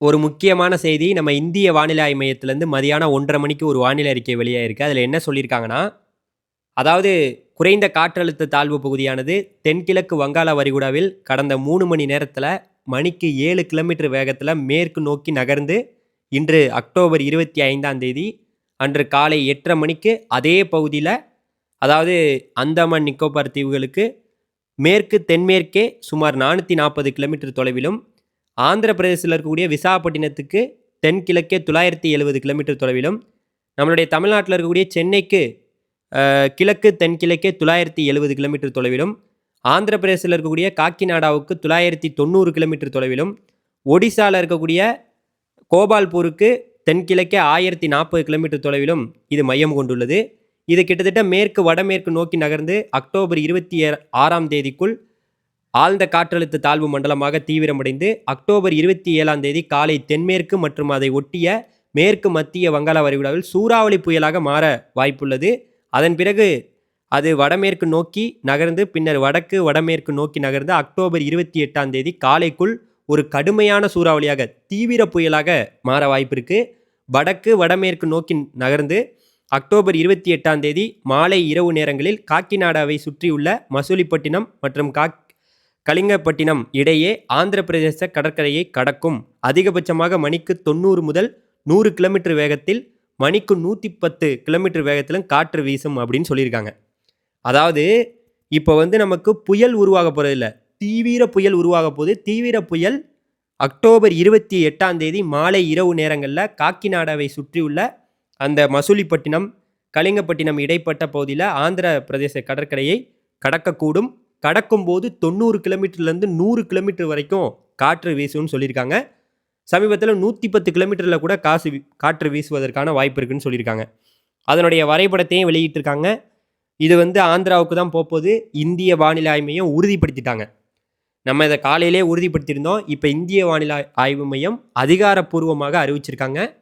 ஒரு முக்கியமான செய்தி நம்ம இந்திய வானிலை ஆய்வு மையத்திலேருந்து மதியானம் ஒன்றரை மணிக்கு ஒரு வானிலை அறிக்கை வெளியாயிருக்கு. அதில் என்ன சொல்லியிருக்காங்கன்னா அதாவது குறைந்த காற்றழுத்த தாழ்வு பகுதியானது தென்கிழக்கு வங்காள வரிகுடாவில் கடந்த மூணு மணி நேரத்தில் மணிக்கு ஏழு கிலோமீட்டர் வேகத்தில் மேற்கு நோக்கி நகர்ந்து இன்று அக்டோபர் இருபத்தி ஐந்தாம் தேதி அன்று காலை எட்டரை மணிக்கு அதே பகுதியில் அதாவது அந்தமான் நிக்கோபார் தீவுகளுக்கு மேற்கு தென்மேற்கே சுமார் நானூற்றி நாற்பது கிலோமீட்டர் தொலைவிலும் ஆந்திர பிரதேசத்தில் இருக்கக்கூடிய விசாகப்பட்டினத்துக்கு தென்கிழக்கே தொள்ளாயிரத்தி எழுபது கிலோமீட்டர் தொலைவிலும் நம்மளுடைய தமிழ்நாட்டில் இருக்கக்கூடிய சென்னைக்கு கிழக்கு தென்கிழக்கே தொள்ளாயிரத்தி எழுபது கிலோமீட்டர் தொலைவிலும் ஆந்திர பிரதேசத்தில் இருக்கக்கூடிய காக்கிநாடாவுக்கு தொள்ளாயிரத்தி தொண்ணூறு கிலோமீட்டர் தொலைவிலும் ஒடிசாவில் இருக்கக்கூடிய கோபால்பூருக்கு தென்கிழக்கே ஆயிரத்தி நாற்பது கிலோமீட்டர் தொலைவிலும் இது மையம் கொண்டுள்ளது. இது கிட்டத்தட்ட மேற்கு வடமேற்கு நோக்கி நகர்ந்து அக்டோபர் இருபத்தி ஆறாம் தேதிக்குள் ஆழ்ந்த காற்றழுத்த தாழ்வு மண்டலமாக தீவிரமடைந்து அக்டோபர் இருபத்தி ஏழாம் தேதி காலை தென்மேற்கு மற்றும் அதை ஒட்டிய மேற்கு மத்திய வங்காள வரிகுடாவில் சூறாவளி புயலாக மாற வாய்ப்புள்ளது. அதன் பிறகு அது வடமேற்கு நோக்கி நகர்ந்து பின்னர் வடக்கு வடமேற்கு நோக்கி நகர்ந்து அக்டோபர் இருபத்தி எட்டாம் தேதி காலைக்குள் ஒரு கடுமையான சூறாவளியாக தீவிர புயலாக மாற வாய்ப்பிருக்கு. வடக்கு வடமேற்கு நோக்கி நகர்ந்து அக்டோபர் இருபத்தி எட்டாம் தேதி மாலை இரவு நேரங்களில் காக்கிநாடாவை சுற்றியுள்ள மசூலிப்பட்டினம் மற்றும் காக் கலிங்கப்பட்டினம் இடையே ஆந்திர பிரதேச கடற்கரையை கடக்கும். அதிகபட்சமாக மணிக்கு தொண்ணூறு முதல் நூறு கிலோமீட்டர் வேகத்தில் மணிக்கு நூற்றி பத்து கிலோமீட்டர் வேகத்திலும் காற்று வீசும் அப்படின்னு சொல்லியிருக்காங்க. அதாவது இப்போ வந்து நமக்கு புயல் உருவாக போகிறதில்ல தீவிர புயல் உருவாக போது தீவிர புயல் அக்டோபர் இருபத்தி எட்டாம் தேதி மாலை இரவு நேரங்களில் காக்கிநாடாவை சுற்றியுள்ள அந்த மசூலிப்பட்டினம் கலிங்கப்பட்டினம் இடைப்பட்ட பகுதியில் ஆந்திர பிரதேச கடற்கரையை கடக்கக்கூடும். கடக்கும்போது தொண்ணூறு கிலோமீட்டர்லேருந்து நூறு கிலோமீட்டர் வரைக்கும் காற்று வீசும்னு சொல்லியிருக்காங்க. சமீபத்தில் நூற்றி பத்து கிலோமீட்டரில் கூட காசு வீ- காற்று வீசுவதற்கான வாய்ப்பு இருக்குன்னு சொல்லியிருக்காங்க. அதனுடைய வரைபடத்தையும் வெளியிட்டிருக்காங்க. இது வந்து ஆந்திராவுக்கு தான் போகுது இந்திய வானிலை ஆய்வு மையம் உறுதிப்படுத்திட்டாங்க. நம்ம இதை காலையிலே உறுதிப்படுத்தியிருந்தோம். இப்போ இந்திய வானிலை ஆய்வு மையம் அதிகாரப்பூர்வமாக அறிவிச்சிருக்காங்க.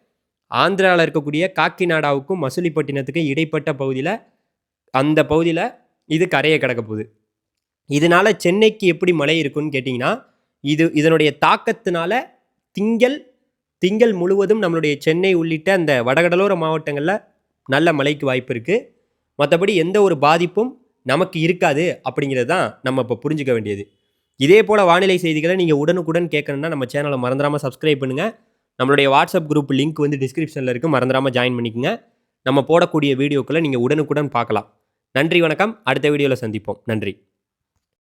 ஆந்திராவில் இருக்கக்கூடிய காக்கிநாடாவுக்கும் மசூலிப்பட்டினத்துக்கும் இடைப்பட்ட பகுதியில் அந்த பகுதியில் இது கரையை கிடக்க போகுது. இதனால் சென்னைக்கு எப்படி மழை இருக்குன்னு கேட்டிங்கன்னா இது இதனுடைய தாக்கத்தினால திங்கள் திங்கள் முழுவதும் நம்மளுடைய சென்னை உள்ளிட்ட அந்த வடகடலோர மாவட்டங்களில் நல்ல மழைக்கு வாய்ப்பு இருக்குது மற்றபடி எந்த ஒரு பாதிப்பும் நமக்கு இருக்காது அப்படிங்கிறது தான் நம்ம இப்போ புரிஞ்சுக்க வேண்டியது. இதே போல் வானிலை செய்திகளை நீங்கள் உடனுக்குடன் கேட்கணுன்னா நம்ம சேனலை மறந்துடாமல் சப்ஸ்கிரைப் பண்ணுங்கள் நம்மளுடைய வாட்ஸ்அப் குரூப் லிங்க் வந்து டிஸ்கிரிப்ஷனில் இருக்குது மறந்துடாமல் ஜாயின் பண்ணிக்கோங்க. நம்ம போடக்கூடிய வீடியோக்களை நீங்கள் உடனுக்குடன் பார்க்கலாம். நன்றி வணக்கம். அடுத்த வீடியோவில் சந்திப்போம். நன்றி.